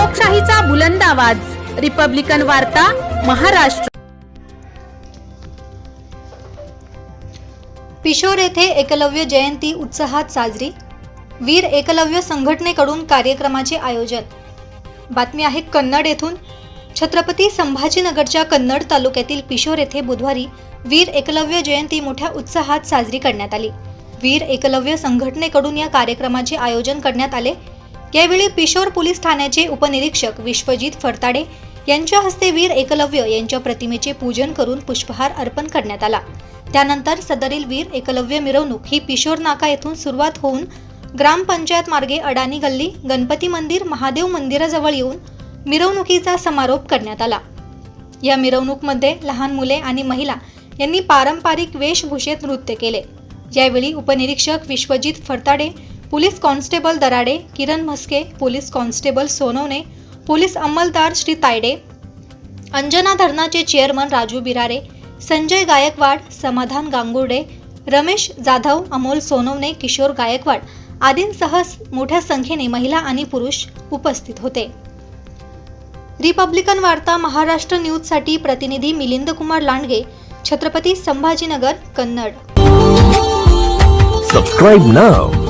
लोकशाहीचा बुलंद आवाज. रिपब्लिकन वार्ता महाराष्ट्र. पिशोर येथे एकलव्य जयंती उत्साहात साजरी. वीर एकलव्य संघटनेकडून कार्यक्रमाचे आयोजन. बातमी आहे कन्नड येथून. छत्रपती संभाजीनगरच्या कन्नड तालुक्यातील पिशोर येथे बुधवारी वीर एकलव्य जयंती मोठ्या उत्साहात साजरी करण्यात आली. वीर एकलव्य संघटनेकडून या कार्यक्रमाचे आयोजन करण्यात आले. यावेळी पिशोर पोलीस ठाण्याचे उपनिरीक्षक विश्वजित फडताडे यांच्या हस्ते वीर एकलव्य यांच्या प्रतिमेचे पूजन करून पुष्पहार अर्पण करण्यात आला. त्यानंतर सदरील वीर एकलव्य मिरवणूक ही पिशोर नाका येथून सुरुवात होऊन ग्रामपंचायत मार्गे अडाणी गल्ली गणपती मंदिर महादेव मंदिराजवळ येऊन मिरवणुकीचा समारोप करण्यात आला. या मिरवणूकमध्ये लहान मुले आणि महिला यांनी पारंपरिक वेशभूषेत नृत्य केले. यावेळी उपनिरीक्षक Vishwajit Phadtade police constable Darade Kiran Mhaske police constable Sonawane police अंमलदार Shri Tayde Anjana धरणाचे चेअरमन राजू बिरारे संजय गायकवाड समाधान गांगुर्डे रमेश जाधव अमोल सोनवणे किशोर गायकवाड आदींसह मोठ्या संख्येने महिला आणि पुरुष उपस्थित होते. रिपब्लिकन वार्ता महाराष्ट्र न्यूजसाठी प्रतिनिधी Milind Kumar Landge Chhatrapati Sambhajinagar Kannad. Subscribe now